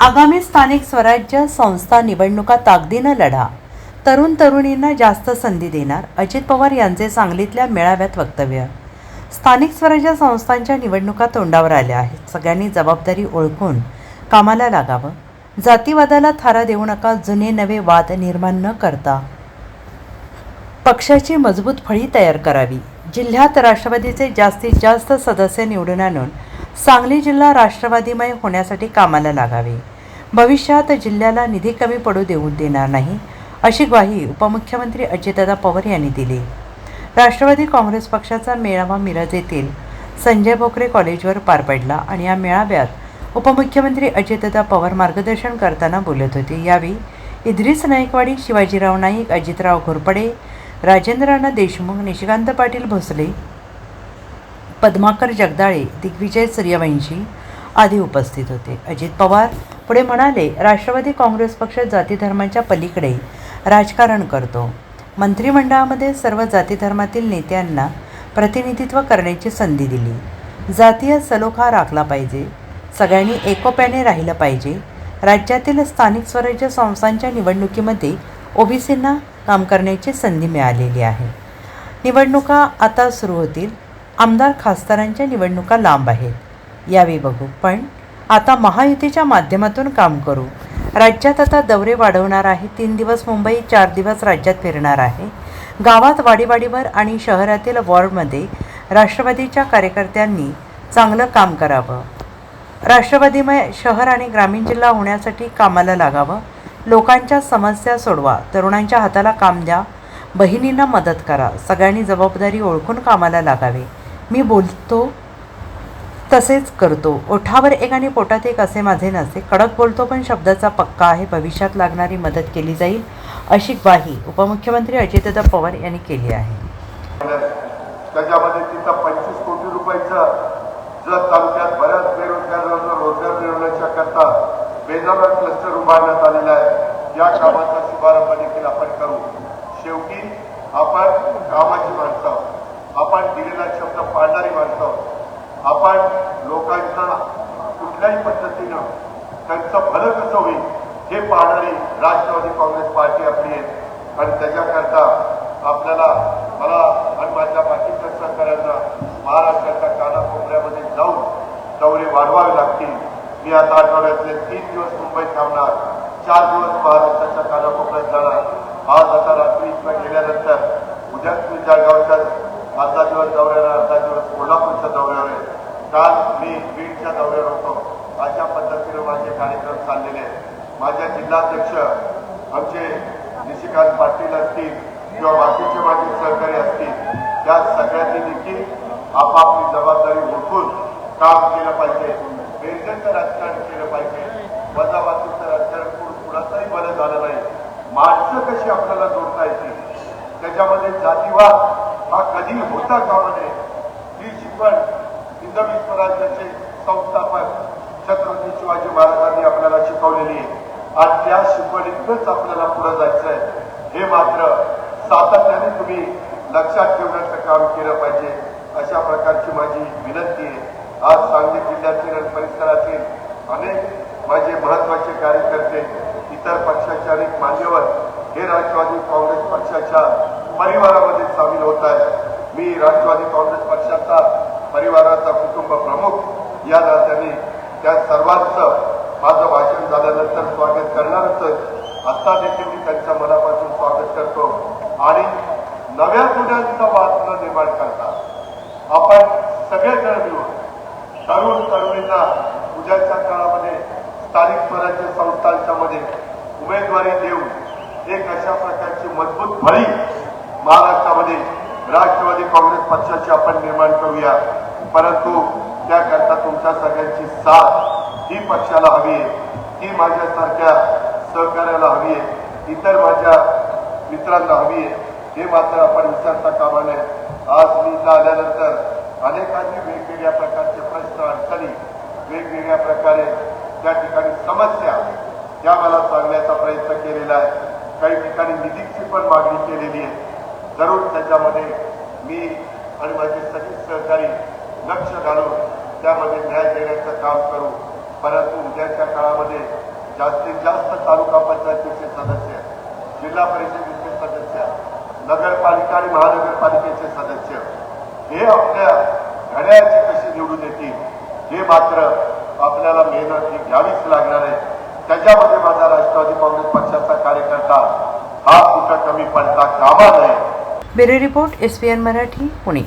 आगामी स्थानिक स्वराज्य संस्था निवडणुका ताकदीनं लढा. तरुण तरुणींना जास्त संधी देणार अजित पवार यांचे सांगलीतल्या मेळाव्यात वक्तव्य. स्थानिक स्वराज्य संस्थांच्या निवडणुका तोंडावर आल्या आहेत. सगळ्यांनी जबाबदारी ओळखून कामाला लागावं. जातीवादाला थारा देऊ नका जुने नवे वाद निर्माण न करता. पक्षाची मजबूत फळी तयार करावी. जिल्ह्यात राष्ट्रवादीचे जास्तीत जास्त सदस्य निवडून आणून सांगली जिल्हा राष्ट्रवादीमय होण्यासाठी कामाला लागावे. भविष्यात जिल्ह्याला निधी कमी पडू देऊ देणार नाही अशी ग्वाही उपमुख्यमंत्री अजितदादा पवार यांनी दिली. राष्ट्रवादी काँग्रेस पक्षाचा मेळावा मिरज येथील संजय भोकरे कॉलेजवर पार पडला आणि या मेळाव्यात उपमुख्यमंत्री अजितदादा पवार मार्गदर्शन करताना बोलत होते. यावेळी इद्रिस नाईकवाडी शिवाजीराव नाईक अजितराव घोरपडे राजेंद्रनाथ देशमुख निशिकांत पाटील भोसले पद्माकर जगदाळे दिग्विजय सूर्यवंशी आदी उपस्थित होते. अजित पवार पुढे म्हणाले राष्ट्रवादी काँग्रेस पक्ष जातीधर्माच्या पलीकडे राजकारण करतो. मंत्रिमंडळामध्ये सर्व जातीधर्मातील नेत्यांना प्रतिनिधित्व करण्याची संधी दिली. जातीय सलोखा राखला पाहिजे. सगळ्यांनी एकोप्याने राहिलं पाहिजे. राज्यातील स्थानिक स्वराज्य संस्थांच्या निवडणुकीमध्ये ओबीसींना काम करण्याची संधी मिळालेली आहे. निवडणुका आता सुरू होतील. आमदार खासदारांच्या निवडणुका लांब आहेत. यावेळी बघू. पण आता महायुतीच्या माध्यमातून काम करू. राज्यात आता दौरे वाढवणार आहे. तीन दिवस मुंबई चार दिवस राज्यात फिरणार आहे. गावात वाडीवाडीवर आणि शहरातील वॉर्डमध्ये राष्ट्रवादीच्या कार्यकर्त्यांनी चांगलं काम करावं. राष्ट्रवादीमय शहर आणि ग्रामीण जिल्हा होण्यासाठी कामाला लागावं. लोकांच्या समस्या सोडवा. तरुणांच्या हाताला काम द्या. बहिणींना मदत करा. सगळ्यांनी जबाबदारी ओळखून कामाला लागावे. मी बोलतो तसेच करतो. ओठावर एक आणि पोटात एक असे माझे नसे. कडक बोलतो पण शब्दाचा पक्का आहे. भविष्यात लागणारी मदत केली जाईल अशी ग्वाही उपमुख्यमंत्री अजितदा पवार यांनी केली आहे. त्याच्यामध्ये तिथं पंचवीस कोटी रुपयाचं जत तालुक्यात बऱ्याच बेरोजगारांना रोजगार मिळवण्याच्या करता क्लस्टर उभारण्यात आलेला आहे. या कामाचा शुभारंभ देखील आपण करू. शेवटी आपण कामाची माणसं आहोत. आपण दिलेला शब्द पाळणारी माणसं आपण लोकांना कुठल्याही पद्धतीनं त्यांचं भलं कसं होईल हे पाहणारी राष्ट्रवादी काँग्रेस पार्टी आपली आहे. आणि त्याच्याकरता आपल्याला मला आणि माझ्या बाकीच्या सहकाऱ्यांना महाराष्ट्राच्या कानाकोपऱ्यामध्ये जाऊन दौरे वाढवावे लागतील. मी आता आठवड्यातले तीन दिवस मुंबईत थांबणार चार दिवस महाराष्ट्राच्या कानाकोपऱ्यात जाणार. आज आता रात्री इथं गेल्यानंतर उद्याच मी जळगावच्या आता दिवस दौऱ्यावर अर्धा दिवस कोल्हापूरच्या दौऱ्यावर आहे. काल मी बीडच्या दौऱ्यावर होतो. अशा पद्धतीने माझे कार्यक्रम चाललेले आहेत. माझ्या जिल्हाध्यक्ष आमचे निशिकांत पाटील असतील किंवा बाकीचे माझे सहकारी असतील त्या सगळ्यांनी देखील आपापली जबाबदारी ओळखून काम केलं पाहिजे. बेरजेचं राजकारण केलं पाहिजे. वजाबाजूचं राजकारण करून कुणाचंही बरं झालं नाही. माणसं कशी आपल्याला जोडता येतील? त्याच्यामध्ये जातीवाद हा कधी होता कामा नये ही शिकवण हिंदवी स्वराज्याचे संस्थापक छत्रपती शिवाजी महाराजांनी आपल्याला शिकवलेली आहे. आणि त्या शिकवणीतच आपल्याला पुढे जायचं आहे हे मात्र सातत्याने तुम्ही लक्षात ठेवण्याचं काम केलं पाहिजे. अशा प्रकारची माझी विनंती आहे. आज सांगली जिल्ह्यातील आणि परिसरातील अनेक माझे महत्त्वाचे कार्यकर्ते इतर पक्षाचे अनेक मान्यवर हे राष्ट्रवादी काँग्रेस पक्षाच्या परिवारामध्ये सामील होत आहे. मी राष्ट्रवादी काँग्रेस पक्षाचा परिवाराचा कुटुंब प्रमुख. या नात्याने त्या सर्वांचं माझं भाषण झाल्यानंतर स्वागत करणारच आता देखील मी त्यांच्या मनापासून स्वागत करतो. आणि नव्या पिढ्यांचा वाद निर्माण करता आपण सगळेजण मिळून तरुण तरुणींना उद्याच्या काळामध्ये स्थानिक स्वराज्य संस्थांच्या मध्ये उमेदवारी देऊन एक अशा प्रकारची मजबूत फळी महाराष्ट्रामध्ये राष्ट्रवादी काँग्रेस पक्षाची आपण निर्माण करूया. परंतु त्याकरता तुमच्या सगळ्यांची साथ ही पक्षाला हवी आहे. ही माझ्यासारख्या सहकार्याला हवी आहे. इतर माझ्या मित्रांना हवी आहे. हे मात्र आपण विचारता कामा नये. आज मी इथं आल्यानंतर अनेकांनी वेगवेगळ्या प्रकारचे प्रश्न अडचणी वेगवेगळ्या प्रकारे त्या ठिकाणी समस्या त्या मला सांगण्याचा प्रयत्न केलेला आहे. काही ठिकाणी निधीची पण मागणी केलेली आहे. जरूर त्याच्यामध्ये मी आणि माझे सगळे सहकारी लक्ष घालून त्यामध्ये न्याय देण्याचं काम करू. परंतु उद्याच्या काळामध्ये जास्तीत जास्त तालुका पंचायतीचे सदस्य जिल्हा परिषदेचे सदस्य नगरपालिका आणि महानगरपालिकेचे सदस्य हे आपल्या घड्याळाची कशी निवडून येतील हे मात्र आपल्याला मेहनत ही घ्यावीच लागणार आहे. त्याच्यामध्ये माझा राष्ट्रवादी काँग्रेस पक्षाचा कार्यकर्ता हा कुठं कमी पडता कामा नये. Bureau report S P N Marathi Pune.